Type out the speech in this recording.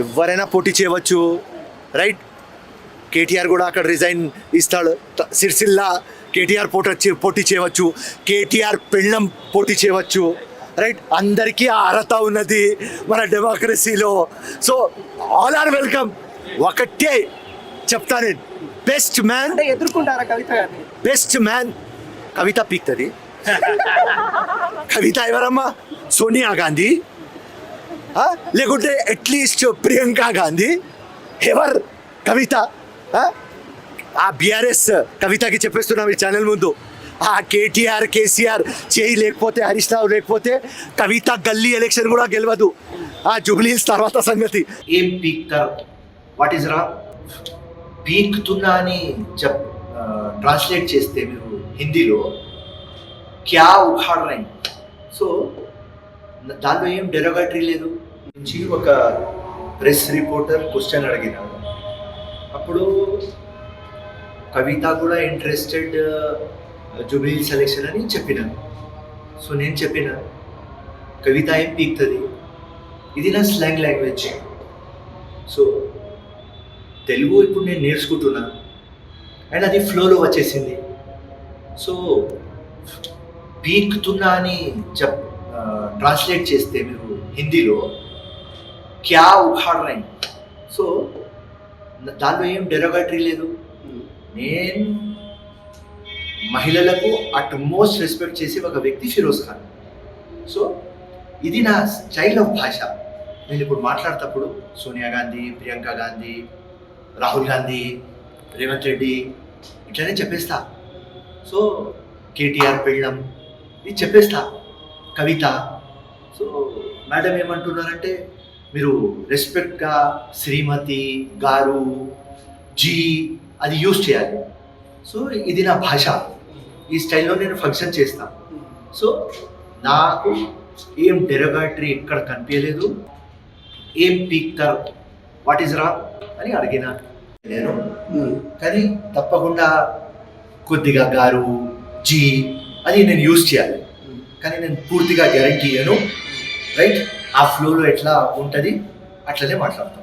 ఎవరైనా పోటీ చేయవచ్చు రైట్ కేటీఆర్ కూడా అక్కడ రిజైన్ ఇస్తాడు. సిరిసిల్ల కేటీఆర్ పోటీ పోటీ చేయవచ్చు. కేటీఆర్ పెళ్ళం పోటీ చేయవచ్చు రైట్ అందరికీ అర్హత ఉన్నది మన డెమోక్రసీలో సో ఆల్ ఆర్ వెల్కమ్ ఒకటే చెప్తా నేను. బెస్ట్ మ్యాన్ ఎదుర్కొంటారా కవిత బెస్ట్ మ్యాన్ కవిత పీక్తుంది. కవిత ఎవరమ్మా? సోనియా గాంధీ? లేకుంటే అట్లీస్ట్ ప్రియాంక గాంధీ ఎవర్ కవిత ఆ? బీఆర్ఎస్ కవితకి చెప్పేస్తున్నాం ఈ ఛానల్ ముందు. ఆ కేటీఆర్ కేసీఆర్ చేయి లేకపోతే హరీష్ రావు లేకపోతే కవిత గల్లీ ఎలక్షన్ కూడా గెలవదు. ఆ జూబ్లీస్ తర్వాత సంగతి. ఏం పీక్తారు? వాట్ ఈస్ రా పీక్తున్నా అని చెప్ ట్రాన్స్లేట్ చేస్తే మీరు హిందీలో క్యా ఉఖాడ్ సో దానిలో ఏం డెరోగటరీ లేదు? నుంచి ఒక ప్రెస్ రిపోర్టర్ క్వశ్చన్ అడిగినాడు అప్పుడు కవిత కూడా ఇంట్రెస్టెడ్ జూబ్లీ సెలెక్షన్ అని చెప్పినాను సో నేను చెప్పిన కవిత ఏం పీక్తుంది? ఇది నా స్లాంగ్ లాంగ్వేజ్ సో తెలుగు ఇప్పుడు నేను నేర్చుకుంటున్నా. అండ్ అది ఫ్లోలో వచ్చేసింది. సో పీక్తున్నా అని చెప్ ట్రాన్స్లేట్ uh, చేస్తే మీరు హిందీలో క్యా ఉఖాడ్ రై సో దానిలో ఏం డెరోగటరీ లేదు. నేను మహిళలకు అట్ మోస్ట్ రెస్పెక్ట్ చేసే ఒక వ్యక్తి ఫిరోజ్ ఖాన్. సో ఇది నా స్టైల్ ఆఫ్ భాష. నేను ఇప్పుడు మాట్లాడేటప్పుడు సోనియా గాంధీ ప్రియాంక గాంధీ రాహుల్ గాంధీ రేవంత్ రెడ్డి ఇట్లనే చెప్పేస్తా. సో కేటీఆర్ పెళ్ళం ఇది చెప్పేస్తా. కవిత. సో మేడం ఏమంటున్నారంటే మీరు రెస్పెక్ట్గా శ్రీమతి గారు జీ అది యూజ్ చేయాలి. సో ఇది నా భాష. ఈ స్టైల్లో నేను ఫంక్షన్ చేస్తాను. సో నాకు ఏం డెరగాటరీ ఎక్కడ కనిపించలేదు. ఏం పీక్తారు వాట్ ఈస్ రా అని అడిగిన నేను కానీ తప్పకుండా కొద్దిగా గారు జీ అది నేను యూజ్ చేయాలి. కానీ నేను పూర్తిగా గ్యారంటీ ఇయ్యను. రైట్? ఆ ఫ్లోలో ఎట్లా ఉంటుంది అట్లనే మాట్లాడతాం.